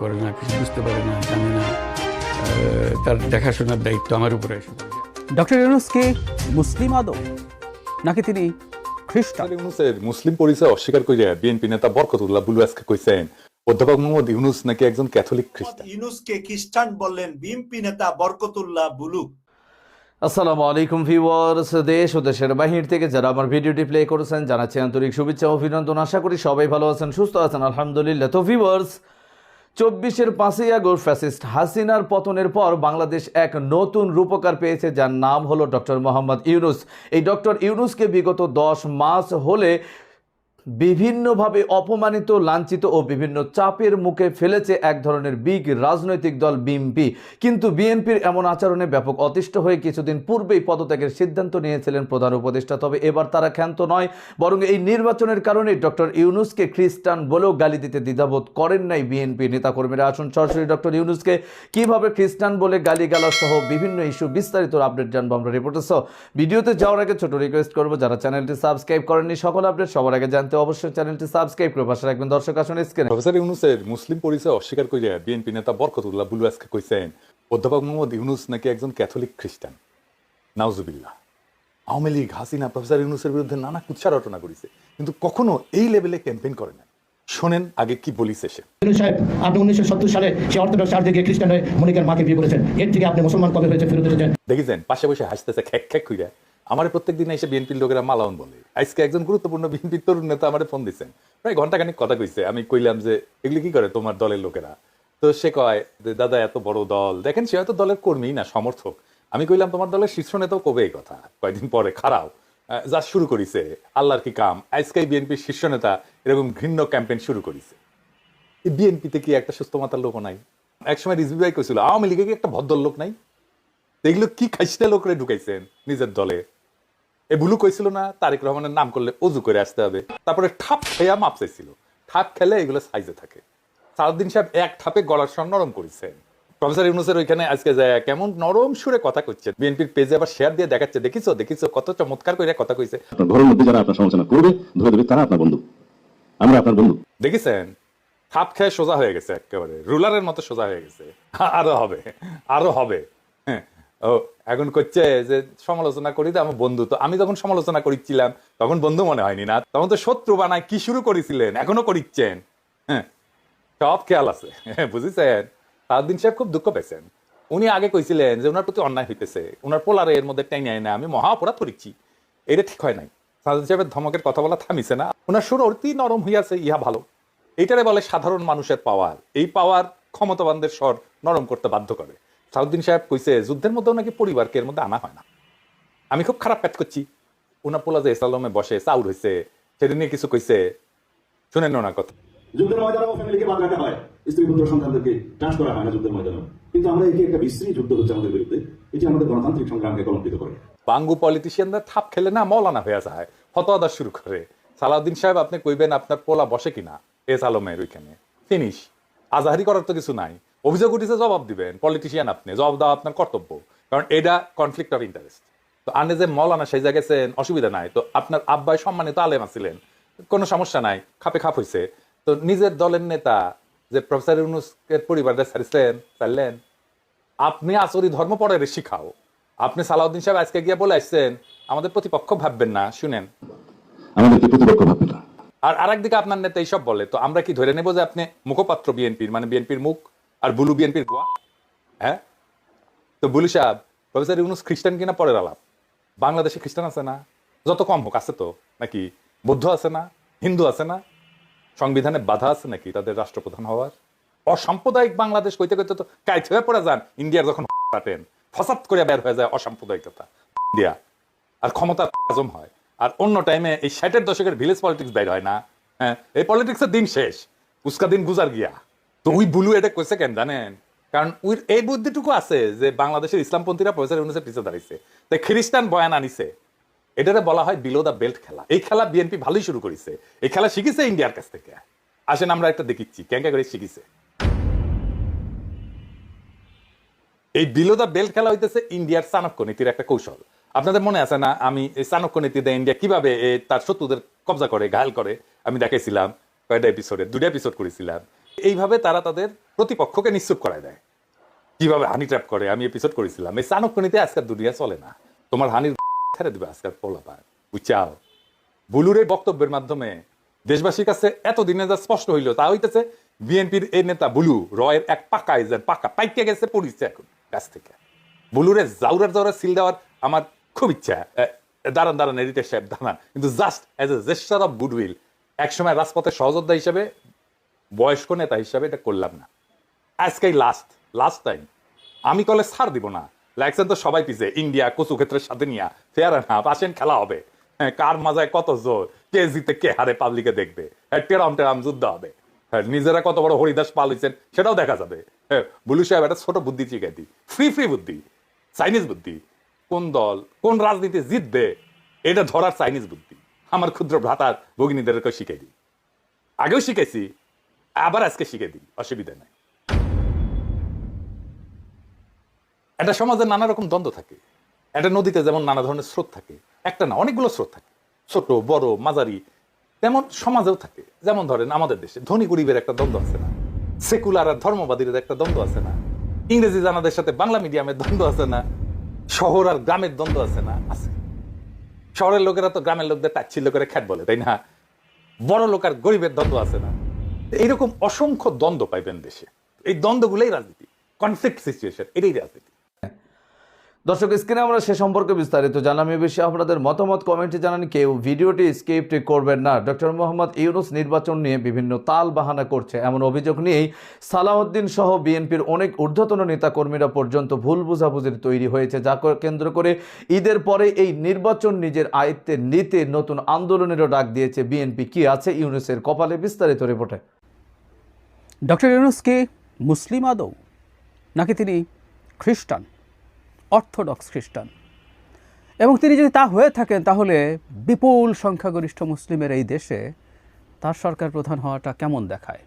করে না কিছু বুঝতে পারে না জানে না। তার দেখাশোনার দায়িত্ব আমার উপরে এসে ডক্টর ইউনুস কি মুসলিম আদৌ? নাকি তিনি খ্রিস্টান? ইউনুসের মুসলিম পরিচয় অস্বীকার করিয়া বিএনপি নেতা বরকতুল্লাহ বুলু আজকে কইছেন অধ্যাপক মোহাম্মদ ইউনুস নাকি একজন ক্যাথলিক খ্রিস্টান? ইউনুসকে খ্রিস্টান বললেন বিএনপি নেতা বরকতুল্লাহ বুলু। আসসালামু আলাইকুম ভিউয়ার্স দেশ ও দেশের বাহির থেকে যারা আমার ভিডিওটি প্লে করেছেন জানাচ্ছি আন্তরিক শুভেচ্ছা ও অভিনন্দন। আশা করি সবাই ভালো আছেন সুস্থ আছেন আলহামদুলিল্লাহ। তো ভিউয়ার্স চব্বিশের পাঁচই আগস্ট ফ্যাসিস্ট হাসিনার পতনের পর বাংলাদেশ এক নতুন রূপকার পেয়েছে, যার নাম হলো ডক্টর মোহাম্মদ ইউনুস। এই ডক্টর ইউনুসকে বিগত দশ মাস হলে বিভিন্নভাবে অপমানিত, লাঞ্ছিত ও বিভিন্ন চাপের মুখে ফেলেছে এক ধরনের বিগ রাজনৈতিক দল বিএনপি। কিন্তু বিএনপির এমন আচরণে ব্যাপক অতিষ্ঠ হয়ে কিছুদিন পূর্বেই পদত্যাগের সিদ্ধান্ত নিয়েছিলেন প্রধান উপদেষ্টা। তবে এবার তারা ক্ষান্ত নয়, বরং এই নির্বাচনের কারণে ডক্টর ইউনুসকে খ্রিস্টান বলেও গালি দিতে দ্বিধাবোধ করেন নাই বিএনপি নেতাকর্মীরা। আসুন সরাসরি ডক্টর ইউনুসকে কীভাবে খ্রিস্টান বলে গালি সহ বিভিন্ন ইস্যু বিস্তারিত আপডেট জানব আমরা রিপোর্টার সহ। ভিডিওতে যাওয়ার আগে ছোট রিকোয়েস্ট করব, যারা চ্যানেলটি সাবস্ক্রাইব করেননি, সকল আপডেট সবার আগে জানতে অবশ্যই চ্যানেলটি সাবস্ক্রাইব করে পাশে রাখবেন। দর্শক আসুন স্ক্রিনে। প্রফেসর ইউনুসের মুসলিম পরিচয় অস্বীকার করিয়া বিএনপি নেতা বরকতুল্লাহ বুলু আজকে কইছেন অধ্যাপক মোহাম্মদ ইউনুস নাকি একজন ক্যাথলিক খ্রিস্টান। নাউজুবিল্লাহ। আওয়ামী লীগ হাসিনা প্রফেসর ইউনুসের বিরুদ্ধে নানা কুৎসা রটনা করেছে কিন্তু কখনো এই লেভেলে ক্যাম্পেইন করে না শোনেন আগে কি বলিছে সে। ইউনুস সাহেব আপনি উনিশশো সত্তর সালে সে অর্থোডক্স চার্চ থেকে খ্রিস্টান হয়ে মনিকার মাকে বিয়ে করেছেন। এর থেকে আপনি মুসলমান কবে হয়েছে ফেরত এসেছেন? দেখেছেন পাশে বসে হাসতেছে খ্যাক খ্যাক কইরা। আমার প্রত্যেক দিন এসে বিএনপির লোকেরা মালাউন বলে। আজকে একজন গুরুত্বপূর্ণ বিএনপির তরুণ নেতা আমার ফোন দিচ্ছেন প্রায় ঘন্টাখানিক কথা কইছে। আমি কইলাম যে, এগুলি কি করে তোমার দলের লোকেরা? তো সে কয় দাদা, এত বড় দল। দেখেন, সে হয়তো দলের কর্মী না, সমর্থক। আমি কইলাম, তোমার দলের শীর্ষ নেতাও কবে এই কথা? কয়েকদিন পরে খারাপ যা শুরু করিছে, আল্লাহর কি কাম? আজকে বিএনপির শীর্ষ নেতা এরকম ঘৃণ্য ক্যাম্পেইন শুরু করিছে। বিএনপিতে কি একটা সুস্থ মাতার লোক নাই? একসময় রিজভি ভাই কইছিল, আওয়ামী লীগে কি একটা ভদ্র লোক নাই এগুলো কি খাইস্তা লোকরে ঢুকাইছেন নিজের দলে? এ বুলু কইছিল না তারেক রহমানের নাম করলে অজু করে আসতে হবে। তারপরে ঠাপ খেয়া মাপ চাইছিল। ঠাপ খেলে এগুলো সাইজে থাকে। সারাদিন সাহেব এক ঠাপে গলার স্বর নরম করেছেন। প্রফেসর ইউনুসের ওইখানে আজকে যায় কেমন নরম সুরে কথা কইছে বিএনপির পেজে আবার শেয়ার দিয়ে দেখাচ্ছে দেখিছো দেখিছো কত চমৎকার করে কথা কইছে। আপনার ঘরের মধ্যে যারা আপনার সমালোচনা করবে ধরে দেবে তারা আপনার বন্ধু। আমরা আপনার বন্ধু। দেখেছেন? থাপ খেয়ে সোজা হয়ে গেছে একেবারে। রুলারের মতো সোজা হয়ে গেছে। আরও হবে আরও হবে। এখন করছে যে সমালোচনা করি তো আমার বন্ধু। তো আমি যখন সমালোচনা করিছিলাম তখন বন্ধু মনে হয়নি না। তখন তো শত্রু বানায় কি শুরু করেছিলেন? এখনও করিচ্ছেন। হ্যাঁ সব খেয়াল আছে। বুঝেছেন? সারাদিন সাহেব খুব দুঃখ পেয়েছেন। উনি আগে কইছিলেন যে, ওনার প্রতি অন্যায় হইতেছে। ওনার পোলারে এর মধ্যে টেনে না। আমি মহা অপরাধ করেছি এটা ঠিক হয় নাই। সারাদিন সাহেবের ধমকের কথা বলা থামিছে না। ওনার সুর অতি নরম হইয়াছে, ইহা ভালো। এইটারে বলে সাধারণ মানুষের পাওয়ার। এই পাওয়ার ক্ষমতাবানদের স্বর নরম করতে বাধ্য করে। সাউদ্দিন সাহেব কইছে যুদ্ধের মধ্যেও নাকি পরিবারকে এর মধ্যে আনা হয় না? আমি খুব খারাপ কাজ করছি। ওনার পোলা যে এসালমে বসে চাউর হয়েছে সেটা নিয়ে কিছু কইছে। শুনেন না ওনার কথা। যুদ্ধের ময়দানেও ফ্যামিলিকে বাদ রাখা হয় স্ত্রী পুত্র সন্তানদেরকে করা হয় না যুদ্ধের ময়দানে কিন্তু আমরা এটি একটা বিশ্রী যুদ্ধ হচ্ছে আমাদের বিরুদ্ধে এটি আমাদের গণতান্ত্রিক সংগ্রামকে কলঙ্কিত করে। বাঙ্গু পলিটিশিয়ানরা থাপ খেলে না মৌলানা হয়ে যায় শুরু করে। সালাউদ্দিন সাহেব আপনি কইবেন আপনার পোলা বসে কিনা? এস আলমের ওইখানে। ফিনিশ। আজাহারি করার তো কিছু নাই। অভিযোগ উঠেছে জবাব দিবেন। পলিটিশিয়ান আপনি জবাব দেওয়া আপনার কর্তব্য। কারণ এটা কনফ্লিক্ট অফ ইন্টারেস্ট তো আনে যে মৌলানা সেই গেছেন অসুবিধা নাই। তো আপনার আব্বাই সম্মানিত আলেম আছিলেন কোনো সমস্যা নাই খাপে খাপ হয়েছে তো নিজের দলের নেতা যে প্রফেসর ইউনুসের পরিবারটা ছাড়ছেন ছাড়লেন আপনি আসরি ধর্ম পরে শিখাও। আপনি সালাউদ্দিন সাহেব আজকে গিয়ে বলে আসছেন আমাদের প্রতিপক্ষ ভাববেন না। শুনেন। আমাদেরকে প্রতিপক্ষ ভাববে না। আর আরেকদিকে আপনার নেতা এইসব বলে তো আমরা কি ধরে নেব যে আপনি মুখপাত্র বিএনপির? মানে বিএনপির মুখ আর বুলু বিএনপির গোয়া হ্যাঁ? তো বুলু সাহেব, প্রফেসর ইউনুস খ্রিস্টান কিনা পরের আলাপ? বাংলাদেশে খ্রিস্টান আছে না? যত কম হোক, আছে তো? নাকি বৌদ্ধ আছে না? হিন্দু আছে না? সংবিধানে বাধা আছে নাকি তাদের রাষ্ট্রপ্রধান হওয়ার? অসাম্প্রদায়িক বাংলাদেশ কইতে কইতে তো কাইট হয়ে পড়ে যান, ইন্ডিয়ার যখন কাটেন। ফসাদ করে বের হয়ে যায় অসাম্প্রদায়িকতা। ইন্ডিয়া। আর ক্ষমতা হজম হয়। আর অন্য টাইমে এই ষাটের দশকের ভিলেজ পলিটিক্স বের হয় না। হ্যাঁ এই পলিটিক্সের দিন শেষ। উস্কা দিন গুজার গিয়া। ওই বুলু এটা কইছে কেন জানেন? কারণ ওই এই বুদ্ধিটুকু আছে যে বাংলাদেশের ইসলামপন্থীরা প্রফেসর ইউনুসের পিছিয়ে দাঁড়িয়েছে তাই খ্রিস্টান বয়ান আনিছে। এটারে বলা হয় বিলো বেল্ট খেলা। এই খেলা বিএনপি ভালোই শুরু করেছে। এই খেলা শিখেছে ইন্ডিয়ার কাছ থেকে। আসেন আমরা একটা দেখিচ্ছি। করে শিখেছে? এই বিলো বেল্ট খেলা হইতেছে ইন্ডিয়ার চাণক্য নীতির একটা কৌশল। আপনাদের মনে আছে না, আমি এই চাণক্য নীতিতে ইন্ডিয়া কীভাবে তার শত্রুদের কবজা করে, ঘায়াল করে? আমি দেখাইছিলাম কয়টা এপিসোডে দুটা এপিসোড করেছিলাম। এইভাবে তারা তাদের প্রতিপক্ষকে নিশ্চুপ করায় দেয়। কীভাবে হানি ট্র্যাপ করে? আমি এপিসোড করেছিলাম। এই চাণক্যনীতে আজকাল দুনিয়া চলে না। তোমার হানির ছেড়ে দিবে আজকাল পোলাপা বুঝছাও? বুলুর এই বক্তব্যের মাধ্যমে দেশবাসীর কাছে এত দিনে যা স্পষ্ট হইল, তা হইতেছে বিএনপির এই নেতা বুলু রয়ের এক পাকা এজেন্ট পাকা পাইকে গেছে পড়িছে এখন কাছ থেকে। বুলুরে জাউরার জাউরার সিল দেওয়ার আমার খুব ইচ্ছা। দাঁড়ান দাঁড়ান এডিটার সাহেব, দাঁড়ান। কিন্তু just as a gesture of goodwill একসময় রাজপথের সহযোদ্ধা হিসেবে বয়স্ক নেতা হিসাবে এটা করলাম না। আজকেই লাস্ট লাস্ট টাইম আমি কলে ছাড় দিব না। লাগছেন তো সবাই পিছে ইন্ডিয়া কচু ক্ষেত্রের সাথে নিয়া। ফেয়ার না আসেন খেলা হবে। হ্যাঁ, কার মাজায় কত জোর কে জিতে কে হারে পাবলিকে দেখবে। হ্যাঁ, টেরাম টেরাম যুদ্ধ হবে। হ্যাঁ, নিজেরা কত বড় হরিদাস পাল হইছেন সেটাও দেখা যাবে। হ্যাঁ, বুলু সাহেব একটা ছোট বুদ্ধি শিখে দিই। ফ্রি ফ্রি বুদ্ধি। চাইনিজ বুদ্ধি। কোন দল কোন রাজনীতি জিতবে এটা ধরার চাইনিজ বুদ্ধি। আমার ক্ষুদ্র ভ্রাতার ভগিনীদেরকে শিখে দিই। আগেও শিখেছি আবার আজকে শিখে দিই, অসুবিধা নাই। একটা সমাজে নানা রকম দ্বন্দ্ব থাকে। একটা নদীতে যেমন নানা ধরনের স্রোত থাকে, একটা না, অনেকগুলো স্রোত থাকে। ছোট, বড়, মাঝারি, তেমন সমাজেও থাকে। যেমন ধরেন আমাদের দেশে ধনী গরিবের একটা দ্বন্দ্ব আছে না, সেকুলার আর ধর্মবাদীর একটা দ্বন্দ্ব আছে না, ইংরেজি জানাদের সাথে বাংলা মিডিয়ামের দ্বন্দ্ব আছে না, শহর আর গ্রামের দ্বন্দ্ব আছে না, আছে। শহরের লোকেরা তো গ্রামের লোকদের তাচ্ছিল্য করে খ্যাট বলে, তাই না? বড় লোক আর গরিবের দ্বন্দ্ব আছে না। এইরকম অসংখ্য দ্বন্দ্ব পাইবেন দেশে। এই দ্বন্দ্বগুলোই রাজনীতি। কনফ্লিক্ট সিচুয়েশন এটাই রাজনীতি। দর্শক স্ক্রিনে আমরা সে সম্পর্কে বিস্তারিত জানাম। এ বিষয়ে আপনাদের মতামত কমেন্টে জানান কেউ। ভিডিওটি স্কিপ্ট করবেন না। ডক্টর মোহাম্মদ ইউনুস নির্বাচন নিয়ে বিভিন্ন তাল বাহানা করছে। এমন অভিযোগ নিয়েই সালাউদ্দিন সহ বিএনপির অনেক ঊর্ধ্বতন নেতাকর্মীরা পর্যন্ত ভুল বোঝাবুঝির তৈরি হয়েছে, যা কেন্দ্র করে ঈদের পরে এই নির্বাচন নিজের আয়ত্তে নিতে নতুন আন্দোলনেরও ডাক দিয়েছে বিএনপি। কি আছে ইউনুসের কপালে? বিস্তারিত রিপোর্টে ডক্টর ইউনুস কি মুসলিম আদৌ? নাকি তিনি খ্রিস্টান, অর্থোডক্স খ্রিস্টান? এবং তিনি যদি তা হয়ে থাকেন, তাহলে বিপুল সংখ্যাগরিষ্ঠ মুসলিমের এই দেশে তার সরকার প্রধান হওয়াটা কেমন দেখায়?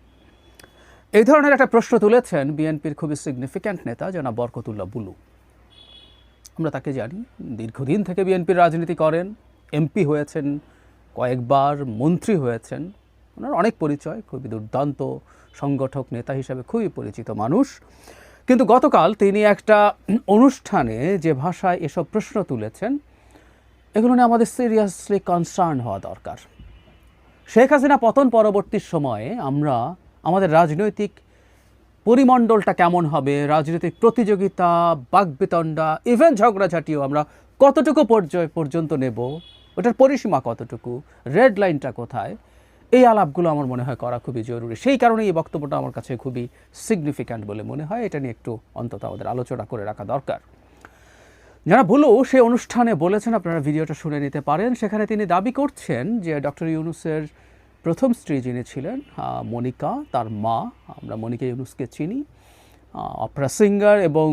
এই ধরনের একটা প্রশ্ন তুলেছেন বিএনপির খুবই সিগনিফিক্যান্ট নেতা জনাব বরকতুল্লাহ বুলু। আমরা তাকে জানি, দীর্ঘদিন থেকে বিএনপির রাজনীতি করেন, এমপি হয়েছেন, কয়েকবার মন্ত্রী হয়েছেন। ওনার অনেক পরিচয়, খুবই দুর্দান্ত সংগঠক নেতা হিসেবে খুবই পরিচিত মানুষ। কিন্তু গতকাল তিনি একটা অনুষ্ঠানে যে ভাষায় এসব প্রশ্ন তুলেছেন, এগুলো নিয়ে আমাদের সিরিয়াসলি কনসার্ন হওয়া দরকার। শেখ হাসিনা পতন পরবর্তী সময়ে আমরা আমাদের রাজনৈতিক পরিমণ্ডলটা কেমন হবে, রাজনৈতিক প্রতিযোগিতা বাগবিতণ্ডা ইভেন ঝগড়াঝাটিও আমরা কতটুকু পর্যায় পর্যন্ত নেব, ওটার পরিসীমা কতটুকু রেড লাইনটা কোথায় এই আলাপগুলো আমার মনে হয় করা খুবই জরুরি। সেই কারণে এই বক্তব্যটা আমার কাছে খুবই সিগনিফিক্যান্ট বলে মনে হয়। এটা নিয়ে একটু অন্তত আমাদের আলোচনা করে রাখা দরকার। যারা ভুলো, সে অনুষ্ঠানে বলেছেন, আপনারা ভিডিওটা শুনে নিতে পারেন। সেখানে তিনি দাবি করছেন যে ডক্টর ইউনুসের প্রথম স্ত্রী যিনি ছিলেন মনিকা, তার মা, আমরা মনিকা ইউনুসকে চিনি অপরা সিঙ্গার এবং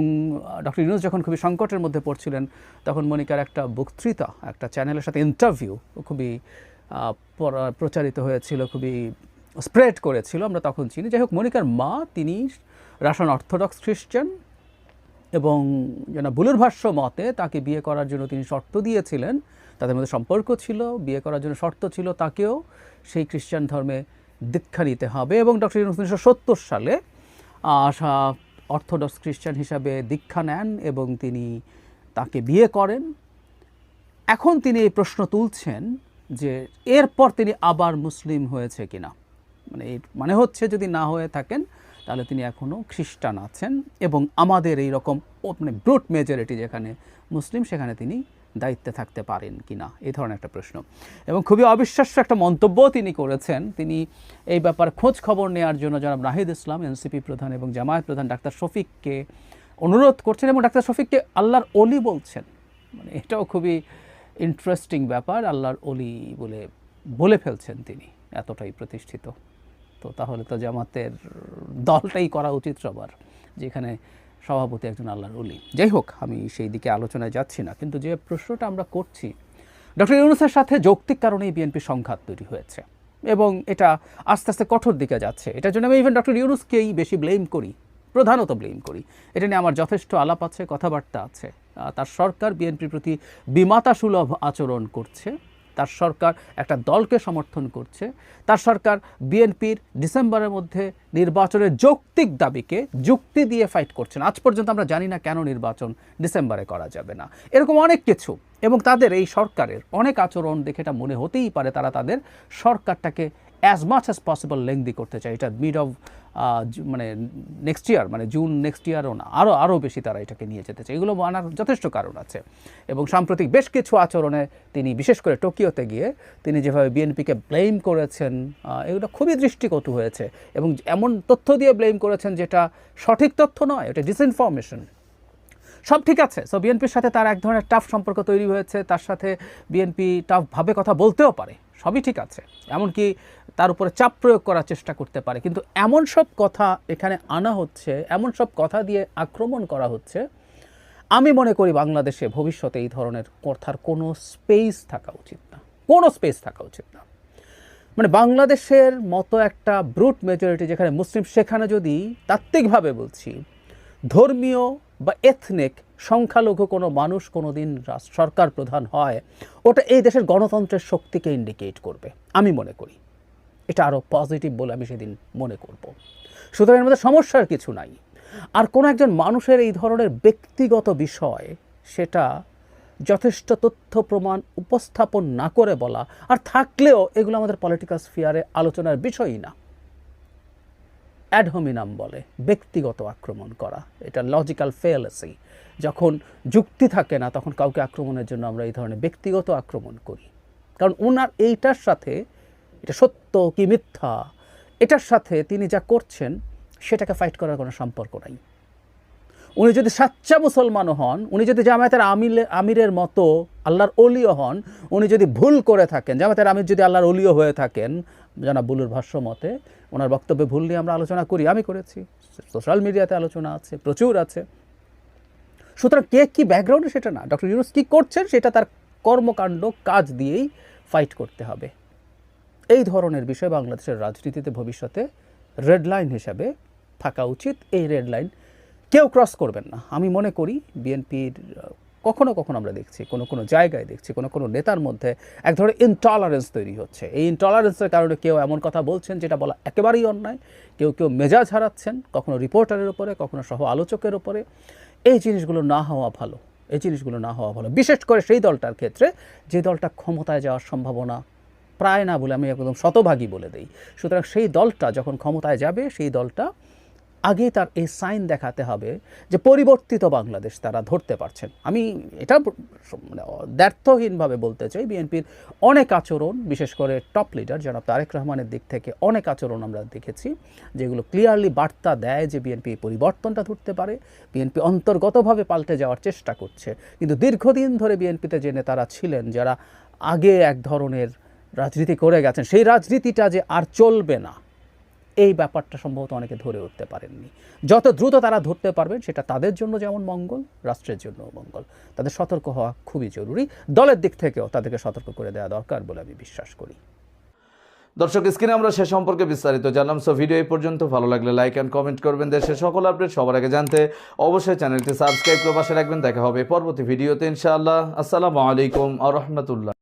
ডক্টর ইউনুস যখন খুবই সংকটের মধ্যে পড়ছিলেন, তখন মনিকার একটা বক্তৃতা, একটা চ্যানেলের সাথে ইন্টারভিউ খুবই প্রচারিত হয়েছিল, খুবই স্প্রেড করেছিল, আমরা তখন চিনি। যাই হোক, মনিকার মা, তিনি রাসায়ন অর্থোডক্স খ্রিস্টান এবং যেন বুলুর ভাষ্য মতে তাকে বিয়ে করার জন্য তিনি শর্ত দিয়েছিলেন। তাদের মধ্যে সম্পর্ক ছিল, বিয়ে করার জন্য শর্ত ছিল তাকেও সেই খ্রিস্টান ধর্মে দীক্ষা নিতে হবে এবং ডক্টর উনিশশো সত্তর সালে আশা অর্থোডক্স খ্রিস্টান হিসাবে দীক্ষা নেন এবং তিনি তাকে বিয়ে করেন। এখন তিনি এই প্রশ্ন তুলছেন যে এরপর তিনি আবার মুসলিম হয়েছে কিনা। মানে মানে হচ্ছে যদি না হয়ে থাকেন, তাহলে তিনি এখনও খ্রিস্টান আছেন এবং আমাদের এই রকম মানে ব্রুট মেজরিটি যেখানে মুসলিম, সেখানে তিনি দায়িত্বে থাকতে পারেন কি না এই ধরনের একটা প্রশ্ন। এবং খুবই অবিশ্বাস্য একটা মন্তব্য তিনি করেছেন। তিনি এই ব্যাপারে খোঁজ খবর নেওয়ার জন্য জনাব নাহিদ ইসলাম, এনসিপি প্রধান এবং জামায়াত প্রধান ডাক্তার শফিককে অনুরোধ করছেন এবং ডাক্তার শফিককে আল্লাহর অলি বলছেন। মানে এটাও খুবই ইন্টারেস্টিং ব্যাপার, আল্লাহর অলি বলে বলে ফেলছেন তিনি, এতটাই প্রতিষ্ঠিত। তো তাহলে তো জামাতের দলটাই করা উচিত সবার, যেখানে সভাপতি একজন আল্লাহর অলি যাই হোক, আমি সেই দিকে আলোচনায় যাচ্ছি না, কিন্তু যে প্রশ্নটা আমরা করছি, ডক্টর ইউনুসের সাথে যৌক্তিক কারণেই বিএনপি সংঘাত তৈরি হয়েছে, এবং এটা আস্তে আস্তে কঠোর দিকে যাচ্ছে। এটার জন্য আমি ইভেন ডক্টর ইউনুসকেই বেশি ব্লেম করি, প্রধানত ব্লেম করি। এটা নিয়ে আমার যথেষ্ট আলাপ আছে, কথাবার্তা আছে। তার সরকার বিএনপির প্রতি বিমাতা সুলভ আচরণ করছে। তার সরকার একটা দলকে সমর্থন করছে। তার সরকার বিএনপির ডিসেম্বরের মধ্যে নির্বাচনের যৌক্তিক দাবিকে যুক্তি দিয়ে ফাইট করছেন আজ পর্যন্ত আমরা জানি না কেন নির্বাচন ডিসেম্বরে করা যাবে না। এরকম অনেক কিছু। এবং তাদের এই সরকারের অনেক আচরণ দেখে এটা মনে হতেই পারে, তারা তাদের সরকারটাকে অ্যাজ মাচ অ্যাজ পসিবল লেংদি করতে চায়। এটা মিড অফ মানে নেক্সট ইয়ার মানে জুন নেক্সট ইয়ারও না আরও আরও বেশি তারা এটাকে নিয়ে যেতে চায়। এগুলো মানার যথেষ্ট কারণ আছে। এবং সাম্প্রতিক বেশ কিছু আচরণে তিনি বিশেষ করে টোকিওতে গিয়ে তিনি যেভাবে বিএনপিকে ব্লেম করেছেন এগুলো খুবই দৃষ্টিকটু হয়েছে। এবং এমন তথ্য দিয়ে ব্লেম করেছেন যেটা সঠিক তথ্য নয়, এটা ডিসইনফরমেশন সব ঠিক আছে। সো বিএনপির সাথে তার এক ধরনের টাফ সম্পর্ক তৈরি হয়েছে। তার সাথে বিএনপি টাফভাবে কথা বলতেও পারে। সবই ঠিক আছে, এমনকি তার উপরে চাপ প্রয়োগ করার চেষ্টা করতে পারে। কিন্তু এমন সব কথা এখানে আনা হচ্ছে, এমন সব কথা দিয়ে আক্রমণ করা হচ্ছে, আমি মনে করি বাংলাদেশে ভবিষ্যতে এই ধরনের কথার কোনো স্পেস থাকা উচিত না, কোনো স্পেস থাকা উচিত না। মানে বাংলাদেশের মতো একটা ব্রুট মেজরিটি যেখানে মুসলিম, সেখানে যদি তাত্ত্বিকভাবে বলছি, ধর্মীয় বা এথনিক সংখ্যালঘু কোনো মানুষ কোনো দিন সরকার প্রধান হয়, ওটা এই দেশের গণতন্ত্রের শক্তিকে ইন্ডিকেট করবে, আমি মনে করি। এটা আরও পজিটিভ বলে আমি সেদিন মনে করব। সুতরাং এর মধ্যে সমস্যার কিছু নাই। আর কোনো একজন মানুষের এই ধরনের ব্যক্তিগত বিষয়, সেটা যথেষ্ট তথ্য প্রমাণ উপস্থাপন না করে বলা, আর থাকলেও এগুলো আমাদের পলিটিক্যাল স্ফিয়ারে আলোচনার বিষয়ই না। অ্যাডহোমিনাম বলে, ব্যক্তিগত আক্রমণ করা। এটা লজিক্যাল ফেয়ালেসি যখন যুক্তি থাকে না, তখন কাউকে আক্রমণের জন্য আমরা এই ধরনের ব্যক্তিগত আক্রমণ করি। কারণ ওনার এইটার সাথে, এটা সত্য কি মিথ্যা, এটার সাথে তিনি যা করছেন, সেটাকে ফাইট করার কোনো সম্পর্ক নাই। উনি যদি সাচ্চা মুসলমানও হন, উনি যদি জামায়াতের আমিলে, আমিরের মতো আল্লাহর অলিও হন, উনি যদি ভুল করে থাকেন, জামায়াতের আমির যদি আল্লাহর অলিও হয়ে থাকেন জানা বুলুর ভাষ্য মতে, ওনার বক্তব্যে ভুল নিয়ে আমরা আলোচনা করি, আমি করেছি। সোশ্যাল মিডিয়াতে আলোচনা আছে, প্রচুর আছে। সুতরাং কে কী ব্যাকগ্রাউন্ডে সেটা না, ডক্টর ইউনুস কী করছেন সেটা তার কর্মকাণ্ড, কাজ দিয়েই ফাইট করতে হবে। এই ধরনের বিষয় বাংলাদেশের রাজনীতিতে ভবিষ্যতে রেড লাইন হিসাবে থাকা উচিত। এই রেড লাইন কেউ ক্রস করবেন না। আমি মনে করি বিএনপির কখনো কখনো আমরা দেখছি, কোনো কোনো জায়গায় দেখছি, কোনো কোনো নেতার মধ্যে এক ধরনের ইনটলারেন্স তৈরি হচ্ছে। এই ইনটলারেন্সের কারণে কেউ এমন কথা বলছেন যেটা বলা একেবারেই অন্যায়। কেউ কেউ মেজাজ হারাচ্ছেন, কখনো রিপোর্টারের উপরে, কখনো সহ আলোচকের উপরে। এই জিনিসগুলো না হওয়া ভালো, এই জিনিসগুলো না হওয়া ভালো। বিশেষ করে সেই দলটার ক্ষেত্রে যে দলটা ক্ষমতায় যাওয়ার সম্ভাবনা প্রায় না বলে আমি একদম শতভাগী বলে দিই। সুতরাং সেই দলটা যখন ক্ষমতায় যাবে, সেই দলটা আগেই তার এই সাইন দেখাতে হবে যে পরিবর্তিত বাংলাদেশ তারা ধরতে পারছেন। আমি এটা মানে দ্ব্যর্থহীনভাবে বলতে চাই, বিএনপির অনেক আচরণ, বিশেষ করে টপ লিডার জনাব তারেক রহমানের দিক থেকে অনেক আচরণ আমরা দেখেছি, যেগুলো ক্লিয়ারলি বার্তা দেয় যে বিএনপি পরিবর্তনটা ধরতে পারে, বিএনপি অন্তর্গতভাবে পাল্টে যাওয়ার চেষ্টা করছে। কিন্তু দীর্ঘদিন ধরে বিএনপিতে যে নেতারা ছিলেন, যারা আগে এক ধরনের রাজনীতি করে গেছেন, সেই রাজনীতিটা যে আর চলবে না এই ব্যাপারটা সম্ভবত অনেকে ধরে উঠতে পারেননি। যত দ্রুত তারা ধরতে পারবেন, সেটা তাদের জন্য যেমন মঙ্গল, রাষ্ট্রের জন্য মঙ্গল। তাদের সতর্ক হওয়া খুবই জরুরি। দলের দিক থেকেও তাদেরকে সতর্ক করে দেওয়া দরকার বলে আমি বিশ্বাস করি। দর্শক, স্ক্রিনে আমরা সে সম্পর্কে বিস্তারিত জানলাম সো ভিডিও এই পর্যন্ত। ভালো লাগলে লাইক অ্যান্ড কমেন্ট করবেন। দেশের সকল আপডেট সবার আগে জানতে অবশ্যই চ্যানেলটি সাবস্ক্রাইব করে পাশে রাখবেন। দেখা হবে পরবর্তী ভিডিওতে ইনশাআল্লাহ। আসসালামু আলাইকুম আ রহমতুল্লাহ।